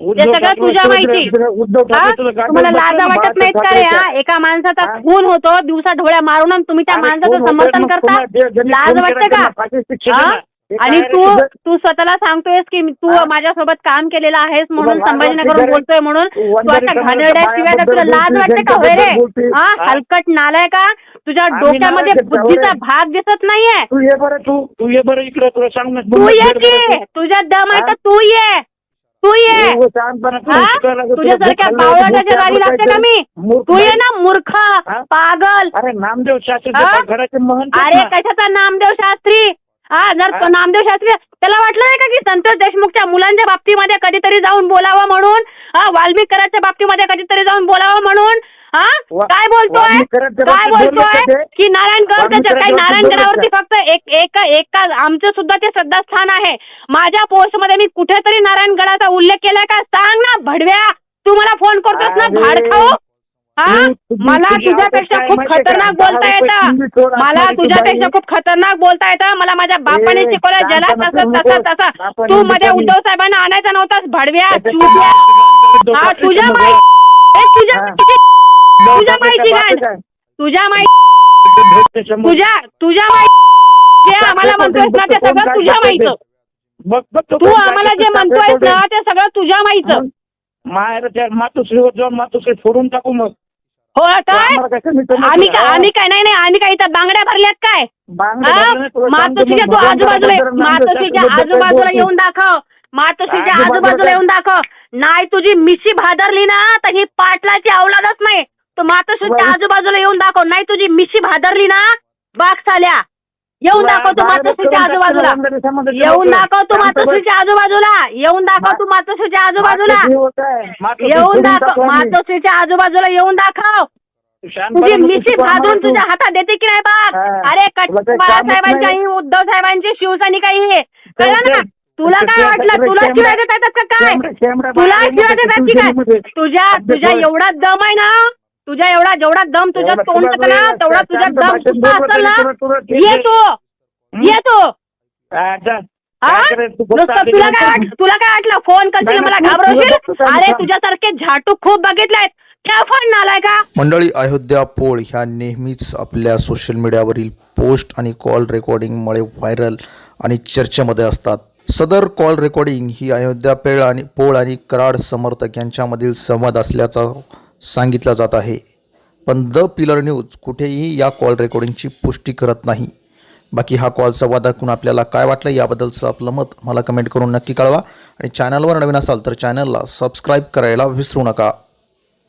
ते सगळं तुझ्या माहिती. तुम्हाला लाजा वाटत नाहीत का रे. हा? एका माणसाचा? खून होतो दिवसा ढोळ्या मारून आणि तुम्ही त्या माणसाचं? समर्थन करता लाज वाटते का आणि तू? तू स्वतःला सांगतोयस की तू? माझ्यासोबत काम केलेलं आहेस म्हणून तुला लाज संभाजीनगरहून वाटते का रे? बोलतोय म्हणून तू आता समाजाच्या घाणेरड्याशिवाय तुला लाज वाटते का होय रे. हा? हलकट नालाय का तुझ्या डोक्यामध्ये का, बुद्धीचा? भाग दिसत नाहीये तू ये बरं तू तू ये बरं इकडे तुला सांग तू ये की तुझ्या दम आहे? तर तू ये तू ये तुझ्यासारख्या भूक गाडी लागते का मी तू ये. ना मूर्ख? पागल अरे नामदेव शास्त्री हा? घराचे अरे ना. कशाचा नामदेव शास्त्री हा जर? नामदेव शास्त्री त्याला वाटलं नाही का की संतोष देशमुखच्या मुलांच्या बाबतीमध्ये कधीतरी जाऊन बोलावं म्हणून हा वाल्मिकराच्या बाबतीमध्ये कधीतरी जाऊन बोलावं म्हणून हा? काय बोलतोय? काय बोलतोय? का नारायणगड काही नारायणगडावरती फक्त एक एक एका आमचं सुद्धा ते श्रद्धास्थान आहे. माझ्या पोस्टमध्ये मी कुठेतरी नारायणगडाचा उल्लेख केलाय का? सांग ना भडव्या. तू मला फोन करतोस ना भाड खाऊ हा? मला तुझी तुझ्यापेक्षा खूप? खतरनाक बोलता येतं. मला तुझ्यापेक्षा. खूप खतरनाक बोलता येतं. मला माझ्या बापाने शिकवलं नको. तसं. तसं. तसं तू मध्ये. उद्धव साहेबांना आणायचा नव्हतास भडव्या हा तुझ्या तुझ्या तुझ्या गांड. काय? तुझ्या समोर. तुझ्या तुझ्या माई जे आम्हाला म्हणतोयस ना ते सगळं तुझ्या बघ तो आम्हाला जे म्हणतोयस ना. ते सगळं तुझ्या माहेर त्या मातोश्रीवर जाऊन मातोश्री फोडून टाकू मग हो काय आम्ही आम्ही काय नाही नाही आम्ही काय इथं बांगड्या भरल्यात काय मातोश्रीच्या तू आजूबाजूला मातोश्रीच्या आजूबाजूला? येऊन दाखव मातोश्रीच्या आजूबाजूला? येऊन दाखव नाही तुझी मिशी भादरली ना तर ही पाटलाची अवलादच नाही तू मातोश्रीच्या बरं. आजूबाजूला येऊन दाखव नाही तुझी मिशी भादरली ना बाग साल्या येऊन दाखव तू मातोश्रीच्या आजूबाजूला येऊन. दाखव तू. मातोश्रीच्या आजूबाजूला येऊन दाखव तू मातोश्रीच्या आजूबाजूला येऊन दाखव. मातोश्रीच्या आजूबाजूला येऊन दाखव तुझी मिशी भाजून. तुझ्या हातात देते की नाही बघ हा. अरे तुला काही कामच बाळासाहेबांच्या नाही. ही उद्धव साहेबांची शिवसैनिक आहे कळलं ना तुला काय वाटलं तुला शिवाय देत का काय तुला शिवाय देतात की काय. तुझ्या तुझ्या. एवढा दम आहे ना तुझ्या एवढा जेवढा दम तुझ्या एवढा तोंड तुला ना तेवढा शांत तुझा दम सुद्धा असेल ना तुला- तुला ठीक ये आहे. तू? ये तू. अच्छा. काय करायचं? तू? फक्त नुसतं आधी तुला काय वाट तुला काय वाटलं? फोन करशील मला घाबरवशील? अरे. तुझ्यासारखे झाटू खूप नालाय का? मंडळी अयोध्या पोळ ह्या नेहमीच आपल्या सोशल मीडियावरील पोस्ट आणि कॉल रेकॉर्डिंगमुळे व्हायरल आणि चर्चेमध्ये असतात. सदर कॉल रेकॉर्डिंग ही अयोध्या पेळ आणि पोळ आणि कराड समर्थक यांच्यामधील संवाद असल्याचा सांगितलं जात आहे. पण द पिलर न्यूज कुठेही या कॉल रेकॉर्डिंगची पुष्टी करत नाही. बाकी हा कॉल संवाद ऐकून आपल्याला काय वाटलं याबद्दलचं आपलं मत मला कमेंट करून नक्की कळवा. आणि चॅनलवर नवीन असाल तर चॅनलला सबस्क्राईब करायला विसरू नका.